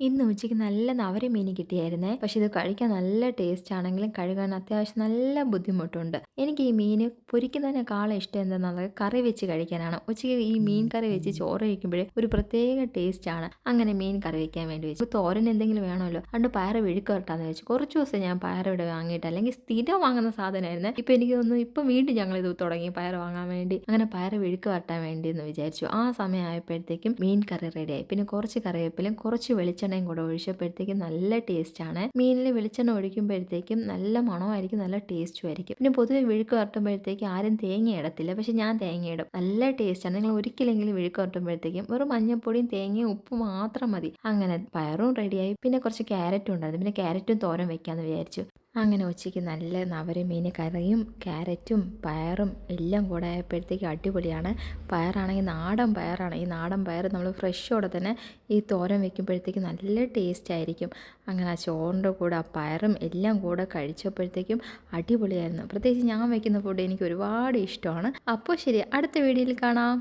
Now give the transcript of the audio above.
ഇന്ന് ഉച്ചയ്ക്ക് നല്ല നവര മീൻ കിട്ടിയായിരുന്നേ. പക്ഷെ ഇത് കഴിക്കാൻ നല്ല ടേസ്റ്റ് ആണെങ്കിലും കഴുകാൻ അത്യാവശ്യം നല്ല ബുദ്ധിമുട്ടുണ്ട്. എനിക്ക് ഈ മീൻ പൊരിക്കുന്നതിനേക്കാളും ഇഷ്ടം എന്താണെന്നുള്ളത് കറി വെച്ച് കഴിക്കാനാണ്. ഉച്ചയ്ക്ക് ഈ മീൻ കറി വെച്ച് ചോറ് കഴിക്കുമ്പോഴേ ഒരു പ്രത്യേക ടേസ്റ്റ് ആണ്. അങ്ങനെ മീൻ കറി വെക്കാൻ വേണ്ടി വെച്ചു. തോരൻ എന്തെങ്കിലും വേണമല്ലോ. അണ്ട് പയറ് വിഴുക്ക് വരട്ടാന്ന് വെച്ചു. കുറച്ച് ദിവസം ഞാൻ പയർ ഇവിടെ വാങ്ങിയിട്ട് അല്ലെങ്കിൽ സ്ഥിരം വാങ്ങുന്ന സാധനമായിരുന്നു. ഇപ്പം എനിക്ക് തോന്നുന്നു ഇപ്പം വീണ്ടും ഞങ്ങൾ ഇത് തുടങ്ങി പയർ വാങ്ങാൻ വേണ്ടി. അങ്ങനെ പയർ വിഴുക്ക് വരട്ടാൻ വേണ്ടി എന്ന് വിചാരിച്ചു. ആ സമയമായപ്പോഴത്തേക്കും മീൻ കറി റെഡിയായി പിന്നെ കുറച്ച് കറിവേപ്പിലും കുറച്ച് വെളിച്ചെണ്ണ വെളിച്ചെണ്ണയും കൂടെ ഒഴിച്ചപ്പോഴത്തേക്കും നല്ല ടേസ്റ്റാണ്. മീനിൽ വെളിച്ചെണ്ണ ഒഴിക്കുമ്പോഴത്തേക്കും നല്ല മണമായിരിക്കും നല്ല ടേസ്റ്റും ആയിരിക്കും. പിന്നെ പൊതുവെ വിഴുക്ക് വരട്ടുമ്പോഴത്തേക്കും ആരും തേങ്ങ ഇടത്തില്ല. പക്ഷെ ഞാൻ തേങ്ങ ഇടും. നല്ല ടേസ്റ്റാണ്. നിങ്ങൾ ഒരിക്കലെങ്കിലും വിഴുക്ക് വരട്ടുമ്പോഴത്തേക്കും വെറും മഞ്ഞപ്പൊടിയും തേങ്ങയും ഉപ്പ് മാത്രം മതി. അങ്ങനെ പയറും റെഡിയായി പിന്നെ കുറച്ച് ക്യാരറ്റും ഉണ്ടായിരുന്നു. പിന്നെ ക്യാരറ്റും തോരൻ വെക്കാമെന്ന് വിചാരിച്ചു. അങ്ങനെ ഉച്ചയ്ക്ക് നല്ല നവര മീൻ കറിയും ക്യാരറ്റും പയറും എല്ലാം കൂടെ ആയപ്പോഴത്തേക്ക് അടിപൊളിയാണ്. പയറാണെങ്കിൽ നാടൻ പയറാണ്. ഈ നാടൻ പയർ നമ്മൾ ഫ്രഷോടെ തന്നെ ഈ തോരൻ വെക്കുമ്പോഴത്തേക്ക് നല്ല ടേസ്റ്റ് ആയിരിക്കും. അങ്ങനെ ആ ചോറിന്റെ കൂടെ ആ പയറും എല്ലാം കൂടെ കഴിച്ചപ്പോഴത്തേക്കും അടിപൊളിയായിരുന്നു. പ്രത്യേകിച്ച് ഞാൻ വെക്കുന്ന ഫുഡ് എനിക്ക് ഒരുപാട് ഇഷ്ടമാണ്. അപ്പോൾ ശരി അടുത്ത വീഡിയോയിൽ കാണാം.